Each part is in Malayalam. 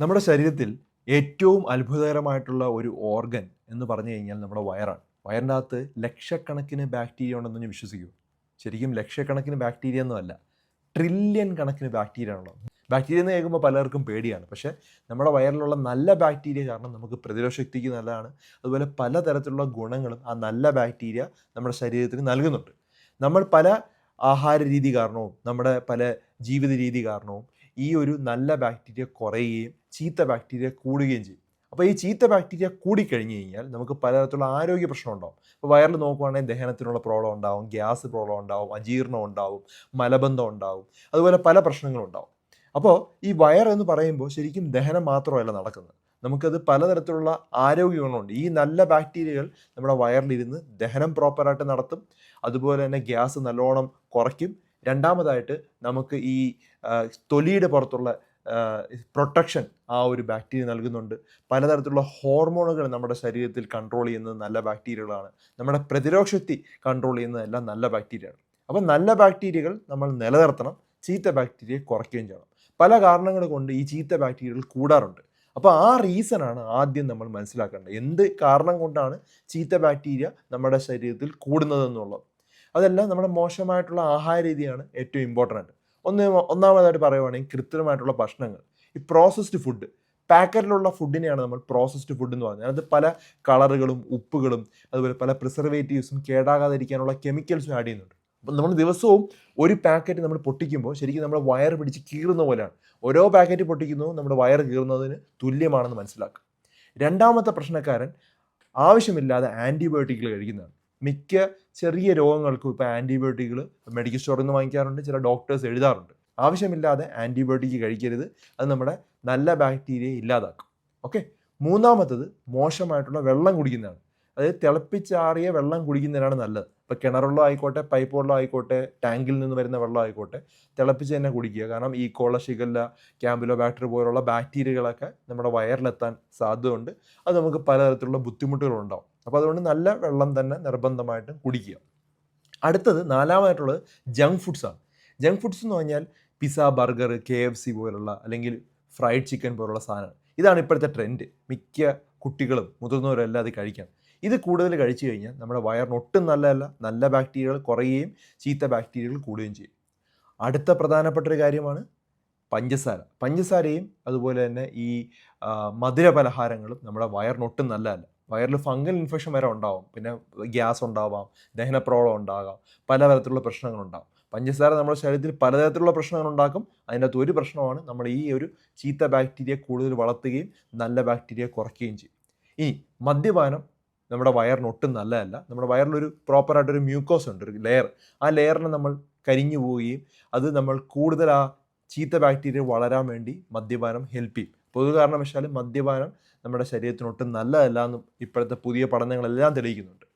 നമ്മുടെ ശരീരത്തിൽ ഏറ്റവും അത്ഭുതകരമായിട്ടുള്ള ഒരു ഓർഗൻ എന്ന് പറഞ്ഞു കഴിഞ്ഞാൽ നമ്മുടെ വയറാണ്. വയറിന്റെ അകത്ത് ലക്ഷക്കണക്കിന് ബാക്ടീരിയ ഉണ്ടെന്ന് ഞാൻ വിശ്വസിക്കും ശരിക്കും ലക്ഷക്കണക്കിന് ബാക്ടീരിയ ഒന്നുമല്ല ട്രില്യൺ കണക്കിന് ബാക്ടീരിയ ഉള്ളത്. ബാക്ടീരിയ എന്ന് കേൾക്കുമ്പോൾ പലർക്കും പേടിയാണ്. പക്ഷേ നമ്മുടെ വയറിലുള്ള നല്ല ബാക്ടീരിയ കാരണം നമുക്ക് പ്രതിരോധ ശക്തിക്ക് നല്ലതാണ്. അതുപോലെ പലതരത്തിലുള്ള ഗുണങ്ങളും ആ നല്ല ബാക്ടീരിയ നമ്മുടെ ശരീരത്തിന് നൽകുന്നുണ്ട്. നമ്മൾ പല ആഹാര രീതി കാരണവും നമ്മുടെ പല ജീവിത രീതി കാരണവും ഈ ഒരു നല്ല ബാക്ടീരിയ കുറയുകയും ചീത്ത ബാക്ടീരിയ കൂടുകയും ചെയ്യും. അപ്പോൾ ഈ ചീത്ത ബാക്ടീരിയ കൂടിക്കഴിഞ്ഞ് കഴിഞ്ഞാൽ നമുക്ക് പലതരത്തിലുള്ള ആരോഗ്യ പ്രശ്നം ഉണ്ടാവും. ഇപ്പോൾ വയറിൽ നോക്കുവാണെങ്കിൽ ദഹനത്തിനുള്ള പ്രോബ്ലം ഉണ്ടാവും ഗ്യാസ് പ്രോബ്ലം ഉണ്ടാവും അജീർണം ഉണ്ടാവും മലബന്ധം ഉണ്ടാവും അതുപോലെ പല പ്രശ്നങ്ങളും ഉണ്ടാവും. അപ്പോൾ ഈ വയർ എന്ന് പറയുമ്പോൾ ശരിക്കും ദഹനം മാത്രമല്ല നടക്കുന്നത്. നമുക്കത് പലതരത്തിലുള്ള ആരോഗ്യ ഗുണമുണ്ട് ഈ നല്ല ബാക്ടീരിയകൾ നമ്മുടെ വയറിലിരുന്ന് ദഹനം പ്രോപ്പറായിട്ട് നടത്തും. അതുപോലെ തന്നെ ഗ്യാസ് നല്ലോണം കുറയ്ക്കും. രണ്ടാമതായിട്ട് നമുക്ക് ഈ തൊലിയുടെ പുറത്തുള്ള പ്രൊട്ടക്ഷൻ ആ ഒരു ബാക്ടീരിയ നൽകുന്നുണ്ട്. പലതരത്തിലുള്ള ഹോർമോണുകൾ നമ്മുടെ ശരീരത്തിൽ കൺട്രോൾ ചെയ്യുന്നത് നല്ല ബാക്ടീരിയകളാണ്. നമ്മുടെ പ്രതിരോധശക്തി കൺട്രോൾ ചെയ്യുന്നതെല്ലാം നല്ല ബാക്ടീരിയയാണ്. അപ്പം നല്ല ബാക്ടീരിയകൾ നമ്മൾ നിലനിർത്തണം ചീത്ത ബാക്ടീരിയ കുറയ്ക്കുകയും ചെയ്യണം. പല കാരണങ്ങൾ കൊണ്ട് ഈ ചീത്ത ബാക്ടീരിയകൾ കൂടാറുണ്ട്. അപ്പോൾ ആ റീസണാണ് ആദ്യം നമ്മൾ മനസ്സിലാക്കേണ്ടത്. എന്ത് കാരണം കൊണ്ടാണ് ചീത്ത ബാക്ടീരിയ നമ്മുടെ ശരീരത്തിൽ കൂടുന്നതെന്നുള്ളത്? അതെല്ലാം നമ്മുടെ മോശമായിട്ടുള്ള ആഹാര രീതിയാണ് ഏറ്റവും ഇമ്പോർട്ടന്റ് ഒന്ന് ഒന്നാമതായിട്ട് പറയുവാണെങ്കിൽ കൃത്രിമമായിട്ടുള്ള ഭക്ഷണങ്ങൾ. ഈ പ്രോസസ്ഡ് ഫുഡ് പാക്കറ്റിലുള്ള ഫുഡിനെയാണ് നമ്മൾ പ്രോസസ്ഡ് ഫുഡ് എന്ന് പറഞ്ഞത്. അത് പല കളറുകളും ഉപ്പുകളും അതുപോലെ പല പ്രിസർവേറ്റീവ്സും കേടാകാതിരിക്കാനുള്ള കെമിക്കൽസും ആഡ് ചെയ്യുന്നുണ്ട്. അപ്പം നമ്മൾ ദിവസവും ഒരു പാക്കറ്റ് നമ്മൾ പൊട്ടിക്കുമ്പോൾ ശരിക്കും നമ്മുടെ വയർ പിടിച്ച് കീറുന്ന പോലെയാണ്. ഓരോ പാക്കറ്റ് പൊട്ടിക്കുന്നതും നമ്മുടെ വയർ കീറുന്നതിന് തുല്യമാണെന്ന് മനസ്സിലാക്കുക. രണ്ടാമത്തെ പ്രശ്നക്കാരൻ ആവശ്യമില്ലാതെ ആന്റിബയോട്ടിക്കുകൾ കഴിക്കുന്നതാണ്. മിക്ക ചെറിയ രോഗങ്ങൾക്കും ഇപ്പോൾ ആന്റിബയോട്ടിക്കുകൾ മെഡിക്കൽ സ്റ്റോറിൽ നിന്ന് വാങ്ങിക്കാറുണ്ട് ചില ഡോക്ടേഴ്സ് എഴുതാറുണ്ട്. ആവശ്യമില്ലാതെ ആന്റിബയോട്ടിക് കഴിക്കരുത്. അത് നമ്മുടെ നല്ല ബാക്ടീരിയയെ ഇല്ലാതാക്കും. ഓക്കെ? മൂന്നാമത്തത് മോശമായിട്ടുള്ള വെള്ളം കുടിക്കുന്നതാണ്. അതായത് തിളപ്പിച്ചാറിയ വെള്ളം കുടിക്കുന്നതിനാണ് നല്ലത്. ഇപ്പോൾ കിണറുള്ള ആയിക്കോട്ടെ പൈപ്പ് വെള്ളം ആയിക്കോട്ടെ ടാങ്കിൽ നിന്ന് വരുന്ന വെള്ളം ആയിക്കോട്ടെ തിളപ്പിച്ച് തന്നെ കുടിക്കുക. കാരണം ഈ കോള ഷിഗല്ല ക്യാമ്പിലോ ബാക്ടീരിയ പോലുള്ള ബാക്ടീരിയകളൊക്കെ നമ്മുടെ വയറിലെത്താൻ സാധ്യതയുണ്ട്. അത് നമുക്ക് പലതരത്തിലുള്ള ബുദ്ധിമുട്ടുകളുണ്ടാവും. അപ്പോൾ അതുകൊണ്ട് നല്ല വെള്ളം തന്നെ നിർബന്ധമായിട്ടും കുടിക്കുക. അടുത്തത് നാലാമതായിട്ടുള്ളത് ജങ്ക് ഫുഡ്സാണ് ജങ്ക് ഫുഡ്സ് എന്ന് പറഞ്ഞാൽ pizza burger K F C പോലുള്ള അല്ലെങ്കിൽ ഫ്രൈഡ് ചിക്കൻ പോലുള്ള സാധനങ്ങൾ. ഇതാണ് ഇപ്പോഴത്തെ ട്രെൻഡ് മിക്ക കുട്ടികളും മുതിർന്നവരും എല്ലാം അത് കഴിക്കണം. ഇത് കൂടുതൽ കഴിച്ചു കഴിഞ്ഞാൽ നമ്മുടെ വയറിന് ഒട്ടും നല്ലതല്ല. നല്ല ബാക്ടീരിയകൾ കുറയുകയും ചീത്ത ബാക്ടീരിയകൾ കൂടുകയും ചെയ്യും. അടുത്ത പ്രധാനപ്പെട്ട ഒരു കാര്യമാണ് പഞ്ചസാര. പഞ്ചസാരയും അതുപോലെ തന്നെ ഈ മധുര പലഹാരങ്ങളും നമ്മുടെ വയറിനൊട്ടും നല്ലതല്ല. വയറിൽ ഫംഗൽ ഇൻഫെക്ഷൻ വരെ ഉണ്ടാവും. പിന്നെ ഗ്യാസ് ഉണ്ടാവാം ദഹന പ്രോബ്ലം ഉണ്ടാകാം പലതരത്തിലുള്ള പ്രശ്നങ്ങളുണ്ടാകും പഞ്ചസാര നമ്മുടെ ശരീരത്തിൽ പലതരത്തിലുള്ള പ്രശ്നങ്ങൾ ഉണ്ടാക്കും അതിന്റെ അകത്ത് ഒരു പ്രശ്നമാണ് നമ്മൾ ഈ ഒരു ചീത്ത ബാക്ടീരിയ കൂടുതൽ വളർത്തുകയും നല്ല ബാക്ടീരിയ കുറയ്ക്കുകയും ചെയ്യും. ഇനി മദ്യപാനം നമ്മുടെ വയറിന് ഒട്ടും നല്ലതല്ല. നമ്മുടെ വയറിലൊരു പ്രോപ്പറായിട്ടൊരു മ്യൂക്കോസ് ഉണ്ട് ഒരു ലെയർ ആ ലെയറിനെ നമ്മൾ കരിഞ്ഞു പോവുകയും അത് നമ്മൾ കൂടുതൽ ആ ചീത്ത ബാക്ടീരിയ വളരാൻ വേണ്ടി മദ്യപാനം ഹെൽപ്പ് ചെയ്യും. പൊതു കാരണവശാൽ മദ്യപാനം നമ്മുടെ ശരീരത്തിനൊട്ടും നല്ലതല്ല എന്നും ഇപ്പോഴത്തെ പുതിയ പഠനങ്ങളെല്ലാം തെളിയിക്കുന്നുണ്ട്.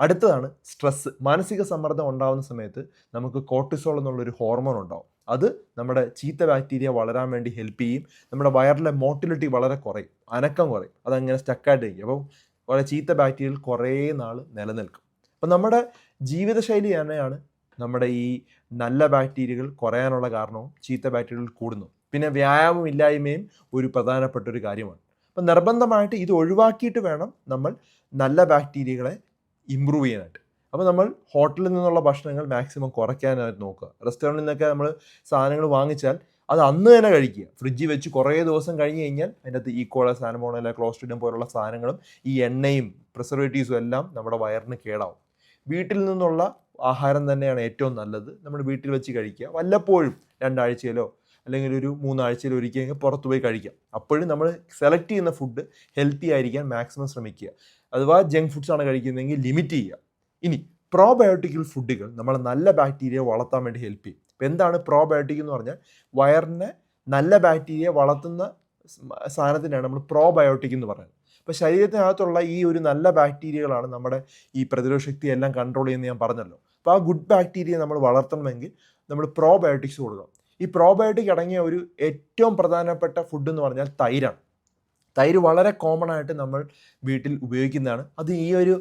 അടുത്തതാണ് സ്ട്രെസ്സ് മാനസിക സമ്മർദ്ദം ഉണ്ടാകുന്ന സമയത്ത് നമുക്ക് കോർട്ടിസോൾ എന്നുള്ളൊരു ഹോർമോൺ ഉണ്ടാവും. അത് നമ്മുടെ ചീത്ത ബാക്ടീരിയ വളരാൻ വേണ്ടി ഹെൽപ്പ് ചെയ്യും. നമ്മുടെ വയറിലെ മോട്ടിലിറ്റി വളരെ കുറയും. അനക്കം കുറയും. അതങ്ങനെ സ്റ്റക്കായിട്ട് ഇരിക്കും അപ്പം വളരെ ചീത്ത ബാക്ടീരിയൽ കുറേ നാൾ നിലനിൽക്കും. അപ്പം നമ്മുടെ ജീവിതശൈലി തന്നെയാണ് നമ്മുടെ ഈ നല്ല ബാക്ടീരിയകൾ കുറയാനുള്ള കാരണവും ചീത്ത ബാക്ടീരിയകൾ കൂടുന്നു. പിന്നെ വ്യായാമം ഇല്ലായ്മയും ഒരു പ്രധാനപ്പെട്ട ഒരു കാര്യമാണ്. അപ്പം നിർബന്ധമായിട്ട് ഇത് ഒഴിവാക്കിയിട്ട് വേണം നമ്മൾ നല്ല ബാക്ടീരിയകളെ ഇമ്പ്രൂവ് ചെയ്യാനായിട്ട്. അപ്പോൾ നമ്മൾ ഹോട്ടലിൽ നിന്നുള്ള ഭക്ഷണങ്ങൾ മാക്സിമം കുറയ്ക്കാനായിട്ട് നോക്കുക. റെസ്റ്റോറന്റിൽ നിന്നൊക്കെ നമ്മൾ സാധനങ്ങൾ വാങ്ങിച്ചാൽ അത് അന്ന് തന്നെ കഴിക്കുക. ഫ്രിഡ്ജിൽ വെച്ച് കുറേ ദിവസം കഴിഞ്ഞ് കഴിഞ്ഞാൽ അതിന്റെ അകത്ത് ഈക്കോള സാനമോണല ക്ലോസ്റ്റിഡിയം പോലുള്ള സാധനങ്ങളും ഈ എണ്ണയും പ്രിസർവേറ്റീവ്സും എല്ലാം നമ്മുടെ വയറിന് കേടാവും. വീട്ടിൽ നിന്നുള്ള ആഹാരം തന്നെയാണ് ഏറ്റവും നല്ലത്. നമ്മൾ വീട്ടിൽ വെച്ച് കഴിക്കുക. വല്ലപ്പോഴും രണ്ടാഴ്ചയിലോ അല്ലെങ്കിൽ ഒരു മൂന്നാഴ്ചയിൽ ഒരിക്കലും പുറത്ത് പോയി കഴിക്കാം. അപ്പോഴും നമ്മൾ സെലക്ട് ചെയ്യുന്ന ഫുഡ് ഹെൽത്തി ആയിരിക്കാൻ മാക്സിമം ശ്രമിക്കുക. അഥവാ ജങ്ക് ഫുഡ്സ് ആണ് കഴിക്കുന്നതെങ്കിൽ ലിമിറ്റ് ചെയ്യുക. ഇനി പ്രോബയോട്ടിക്കൽ ഫുഡുകൾ നമ്മൾ നല്ല ബാക്ടീരിയ വളർത്താൻ വേണ്ടി ഹെൽപ്പ് ചെയ്യും. ഇപ്പം എന്താണ് പ്രോബയോട്ടിക് എന്ന് പറഞ്ഞാൽ വയറിനെ നല്ല ബാക്ടീരിയ വളർത്തുന്ന സാധനത്തിനാണ് നമ്മൾ പ്രോബയോട്ടിക് എന്ന് പറയുന്നത്. അപ്പോൾ ശരീരത്തിനകത്തുള്ള ഈ ഒരു നല്ല ബാക്ടീരിയകളാണ് നമ്മുടെ ഈ പ്രതിരോധ ശക്തി എല്ലാം കൺട്രോൾ ചെയ്യുന്നത് ഞാൻ പറഞ്ഞല്ലോ. അപ്പോൾ ആ ഗുഡ് ബാക്ടീരിയ നമ്മൾ വളർത്തണമെങ്കിൽ നമ്മൾ പ്രോബയോട്ടിക്സ് കൊടുക്കണം. ഈ പ്രോബയോട്ടിക് അടങ്ങിയ ഒരു ഏറ്റവും പ്രധാനപ്പെട്ട ഫുഡ് എന്ന് പറഞ്ഞാൽ തൈരാണ്. തൈര് വളരെ കോമൺ ആയിട്ട് നമ്മൾ വീട്ടിൽ ഉപയോഗിക്കുന്നതാണ്. അത് ഈ ഒരു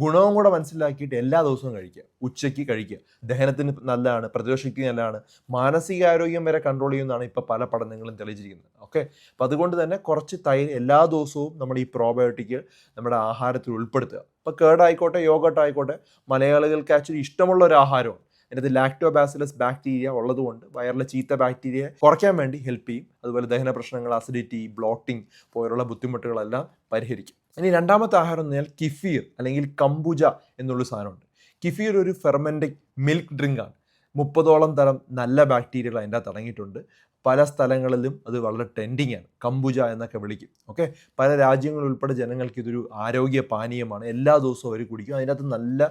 ഗുണവും കൂടെ മനസ്സിലാക്കിയിട്ട് എല്ലാ ദിവസവും കഴിക്കുക. ഉച്ചയ്ക്ക് കഴിക്കുക. ദഹനത്തിന് നല്ലതാണ് പ്രതിരോധശക്തി നല്ലതാണ്. മാനസികാരോഗ്യം വരെ കൺട്രോൾ ചെയ്യുന്നതാണ് ഇപ്പോൾ പല പഠനങ്ങളും തെളിയിച്ചിരിക്കുന്നത്. ഓക്കെ അപ്പോൾ അതുകൊണ്ട് തന്നെ കുറച്ച് തൈര് എല്ലാ ദിവസവും നമ്മൾ ഈ പ്രോബയോട്ടിക് നമ്മുടെ ആഹാരത്തിൽ ഉൾപ്പെടുത്തുക. ഇപ്പോൾ കേടായിക്കോട്ടെ യോഗട്ട് ആയിക്കോട്ടെ മലയാളികൾക്ക് ആക്ച്വലി ഇഷ്ടമുള്ള ഒരു ആഹാരമാണ്. അതിനകത്ത് ലാക്ടോബാസിലസ് ബാക്ടീരിയ ഉള്ളതുകൊണ്ട് വയറിലെ ചീത്ത ബാക്ടീരിയ കുറയ്ക്കാൻ വേണ്ടി ഹെൽപ്പ് ചെയ്യും. അതുപോലെ ദഹന പ്രശ്നങ്ങൾ അസിഡിറ്റി ബ്ലോട്ടിംഗ് പോലുള്ള ബുദ്ധിമുട്ടുകളെല്ലാം പരിഹരിക്കും. ഇനി രണ്ടാമത്തെ ആഹാരം എന്ന് പറഞ്ഞാൽ കിഫീർ അല്ലെങ്കിൽ കംബുജ എന്നുള്ള സാധനമുണ്ട്. കിഫീർ ഒരു ഫെർമെന്റിക് മിൽക്ക് ഡ്രിങ്കാണ് മുപ്പതോളം തരം നല്ല ബാക്ടീരിയകൾ അതിന്റെ അകത്ത് അടങ്ങിയിട്ടുണ്ട്. പല സ്ഥലങ്ങളിലും അത് വളരെ ട്രെൻഡിങ് ആണ്. കംബുജ എന്നൊക്കെ വിളിക്കും. ഓക്കെ പല രാജ്യങ്ങളിൽ ഉൾപ്പെടെ ജനങ്ങൾക്ക് ഇതൊരു ആരോഗ്യ പാനീയമാണ്. എല്ലാ ദിവസവും അവർ കുടിക്കും. അതിനകത്ത് നല്ല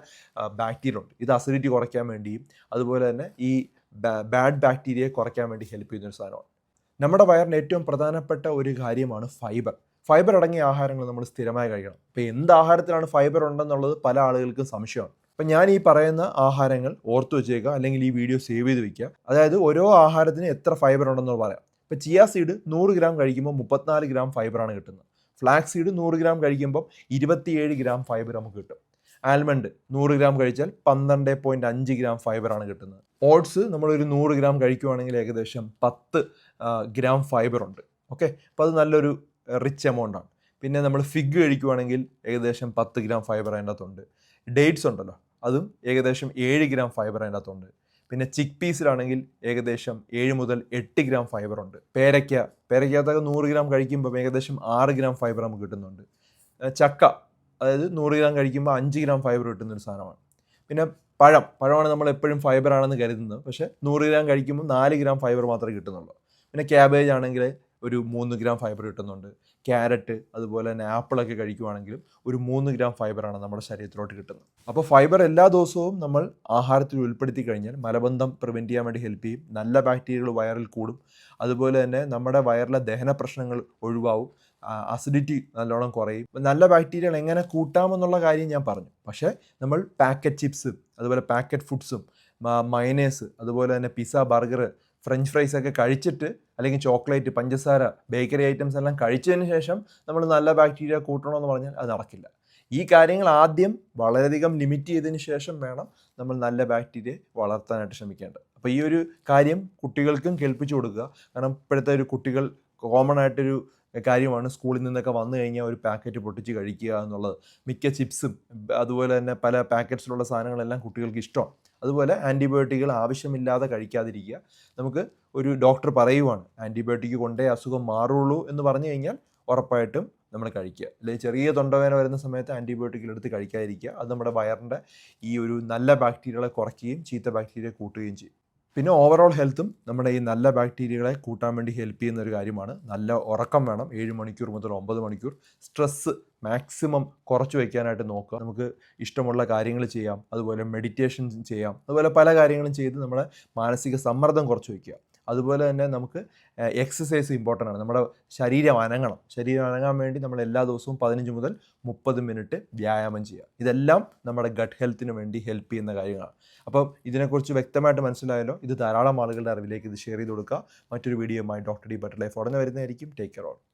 ബാക്ടീരിയ ഉണ്ട്. ഇത് അസിഡിറ്റി കുറയ്ക്കാൻ വേണ്ടിയും അതുപോലെ തന്നെ ഈ ബാഡ് ബാക്ടീരിയയെ കുറയ്ക്കാൻ വേണ്ടി ഹെൽപ്പ് ചെയ്യുന്ന ഒരു സാധനമാണ്. നമ്മുടെ വയറിന് ഏറ്റവും പ്രധാനപ്പെട്ട ഒരു കാര്യമാണ് ഫൈബർ ഫൈബർ അടങ്ങിയ ആഹാരങ്ങൾ നമ്മൾ സ്ഥിരമായി കഴിക്കണം. അപ്പോൾ എന്ത് ആഹാരത്തിലാണ് ഫൈബർ ഉണ്ടെന്നുള്ളത് പല ആളുകൾക്കും സംശയമാണ്. അപ്പം ഞാൻ ഈ പറയുന്ന ആഹാരങ്ങൾ ഓർത്തു വെച്ചേക്കുക അല്ലെങ്കിൽ ഈ വീഡിയോ സേവ് ചെയ്ത് വെക്കുക. അതായത് ഓരോ ആഹാരത്തിന് എത്ര ഫൈബർ ഉണ്ടെന്ന് പറയാം. ഇപ്പം ചിയ സീഡ് നൂറ് ഗ്രാം കഴിക്കുമ്പോൾ മുപ്പത്തിനാല് ഗ്രാം ഫൈബറാണ് കിട്ടുന്നത്. ഫ്ലാക്സ് സീഡ് നൂറ് ഗ്രാം കഴിക്കുമ്പോൾ ഇരുപത്തിയേഴ് ഗ്രാം ഫൈബർ നമുക്ക് കിട്ടും. ആൽമണ്ട് നൂറ് ഗ്രാം കഴിച്ചാൽ പന്ത്രണ്ട് പോയിന്റ് അഞ്ച് ഗ്രാം ഫൈബറാണ് കിട്ടുന്നത്. ഓട്സ് നമ്മളൊരു നൂറ് ഗ്രാം കഴിക്കുവാണെങ്കിൽ ഏകദേശം പത്ത് ഗ്രാം ഫൈബർ ഉണ്ട്. ഓക്കെ അപ്പോൾ അത് നല്ലൊരു റിച്ച് എമൗണ്ടാണ് പിന്നെ നമ്മൾ ഫിഗ് കഴിക്കുവാണെങ്കിൽ ഏകദേശം പത്ത് ഗ്രാം ഫൈബർ അതിന്റെ അകത്തുണ്ട് ഡേറ്റ്സ് ഉണ്ടല്ലോ. അതും ഏകദേശം ഏഴ് ഗ്രാം ഫൈബർ അതിന്റെ അകത്തുണ്ട് പിന്നെ ചിക്ക് പീസിലാണെങ്കിൽ ഏകദേശം ഏഴ് മുതൽ എട്ട് ഗ്രാം ഫൈബർ ഉണ്ട്. പേരയ്ക്ക. പേരയ്ക്കകത്തൊക്കെ നൂറ് ഗ്രാം കഴിക്കുമ്പോൾ ഏകദേശം ആറ് ഗ്രാം ഫൈബർ നമുക്ക് കിട്ടുന്നുണ്ട്. ചക്ക. അതായത് നൂറ് ഗ്രാം കഴിക്കുമ്പോൾ അഞ്ച് ഗ്രാം ഫൈബർ കിട്ടുന്നൊരു സാധനമാണ്. പിന്നെ പഴം. പഴമാണ് നമ്മൾ എപ്പോഴും ഫൈബർ ആണെന്ന് കരുതുന്നത്. പക്ഷേ നൂറ് ഗ്രാം കഴിക്കുമ്പോൾ നാല് ഗ്രാം ഫൈബർ മാത്രമേ കിട്ടുന്നുള്ളൂ. പിന്നെ ക്യാബേജ് ആണെങ്കിൽ ഒരു മൂന്ന് ഗ്രാം ഫൈബർ കിട്ടുന്നുണ്ട്. ക്യാരറ്റ് അതുപോലെ തന്നെ ആപ്പിളൊക്കെ കഴിക്കുവാണെങ്കിലും ഒരു മൂന്ന് ഗ്രാം ഫൈബറാണ് നമ്മുടെ ശരീരത്തിലോട്ട് കിട്ടുന്നത്. അപ്പോൾ ഫൈബർ എല്ലാ ദിവസവും നമ്മൾ ആഹാരത്തിൽ ഉൾപ്പെടുത്തി കഴിഞ്ഞാൽ മലബന്ധം പ്രിവെന്റ് ചെയ്യാൻ വേണ്ടി ഹെൽപ്പ് ചെയ്യും. നല്ല ബാക്ടീരിയകൾ വയറിൽ കൂടും. അതുപോലെ തന്നെ നമ്മുടെ വയറിലെ ദഹന പ്രശ്നങ്ങൾ ഒഴിവാവും. അസിഡിറ്റി നല്ലോണം കുറയും. നല്ല ബാക്ടീരിയകൾ എങ്ങനെ കൂട്ടാമെന്നുള്ള കാര്യം ഞാൻ പറഞ്ഞു. പക്ഷേ നമ്മൾ പാക്കറ്റ് ചിപ്സും അതുപോലെ പാക്കറ്റ് ഫുഡ്സും മയനേസ് അതുപോലെ തന്നെ പിസ്സ ബർഗർ ഫ്രഞ്ച് ഫ്രൈസ് ഒക്കെ കഴിച്ചിട്ട് അല്ലെങ്കിൽ ചോക്ലേറ്റ് പഞ്ചസാര ബേക്കറി ഐറ്റംസ് എല്ലാം കഴിച്ചതിന് ശേഷം നമ്മൾ നല്ല ബാക്ടീരിയ കൂട്ടണമെന്ന് പറഞ്ഞാൽ അത് നടക്കില്ല. ഈ കാര്യങ്ങൾ ആദ്യം വളരെയധികം ലിമിറ്റ് ചെയ്തതിന് ശേഷം വേണം നമ്മൾ നല്ല ബാക്ടീരിയ വളർത്താനായിട്ട് ശ്രമിക്കേണ്ടത്. അപ്പോൾ ഈ ഒരു കാര്യം കുട്ടികൾക്കും കേൾപ്പിച്ചു കൊടുക്കുക. കാരണം ഇപ്പോഴത്തെ ഒരു കുട്ടികൾ കോമൺ ആയിട്ടൊരു കാര്യമാണ് സ്കൂളിൽ നിന്നൊക്കെ വന്നു കഴിഞ്ഞാൽ ഒരു പാക്കറ്റ് പൊട്ടിച്ച് കഴിക്കുക എന്നുള്ളത്. മിക്ക ചിപ്സും അതുപോലെ തന്നെ പല പാക്കറ്റ്സിലുള്ള സാധനങ്ങളെല്ലാം കുട്ടികൾക്ക് ഇഷ്ടമാണ്. അതുപോലെ ആന്റിബയോട്ടിക്കുകൾ ആവശ്യമില്ലാതെ കഴിക്കാതിരിക്കുക. നമുക്ക് ഒരു ഡോക്ടർ പറയുവാണ് ആന്റിബയോട്ടിക് കൊണ്ടേ അസുഖം മാറുള്ളൂ എന്ന് പറഞ്ഞു കഴിഞ്ഞാൽ ഉറപ്പായിട്ടും നമ്മൾ കഴിക്കുക. അല്ലെങ്കിൽ ചെറിയ തൊണ്ടവേദന വരുന്ന സമയത്ത് ആന്റിബയോട്ടിക്കൽ എടുത്ത് കഴിക്കാതിരിക്കുക. അത് നമ്മുടെ വയറിന്റെ ഈ ഒരു നല്ല ബാക്ടീരിയകളെ കുറയ്ക്കുകയും ചീത്ത ബാക്ടീരിയ കൂട്ടുകയും ചെയ്യും. പിന്നെ ഓവറോൾ ഹെൽത്തും നമ്മുടെ ഈ നല്ല ബാക്ടീരിയകളെ കൂട്ടാൻ വേണ്ടി ഹെൽപ്പ് ചെയ്യുന്ന ഒരു കാര്യമാണ്. നല്ല ഉറക്കം വേണം. ഏഴ് മണിക്കൂർ മുതൽ ഒമ്പത് മണിക്കൂർ. സ്ട്രെസ്സ് മാക്സിമം കുറച്ച് വയ്ക്കാനായിട്ട് നോക്കുക. നമുക്ക് ഇഷ്ടമുള്ള കാര്യങ്ങൾ ചെയ്യാം. അതുപോലെ മെഡിറ്റേഷൻ ചെയ്യാം. അതുപോലെ പല കാര്യങ്ങളും ചെയ്ത് നമ്മളെ മാനസിക സമ്മർദ്ദം കുറച്ച് വയ്ക്കുക. അതുപോലെ തന്നെ നമുക്ക് എക്സസൈസ് ഇമ്പോർട്ടന്റ് ആണ്. നമ്മുടെ ശരീരം അനങ്ങണം. ശരീരം അനങ്ങാൻ വേണ്ടി നമ്മൾ എല്ലാ ദിവസവും പതിനഞ്ച് മുതൽ മുപ്പത് മിനിറ്റ് വ്യായാമം ചെയ്യുക. ഇതെല്ലാം നമ്മുടെ ഗട്ട് ഹെൽത്തിന് വേണ്ടി ഹെൽപ്പ് ചെയ്യുന്ന കാര്യങ്ങളാണ്. അപ്പം ഇതിനെക്കുറിച്ച് വ്യക്തമായിട്ട് മനസ്സിലായല്ലോ? ഇത് ധാരാളം ആളുകളുടെ അറിവിലേക്ക് ഇത് ഷെയർ ചെയ്ത് കൊടുക്കുക. മറ്റൊരു വീഡിയോയുമായി ഡോക്ടർ ഡി ബട്ടർ ലൈഫ് ഉടനെ വരുന്നതായിരിക്കും. Take care all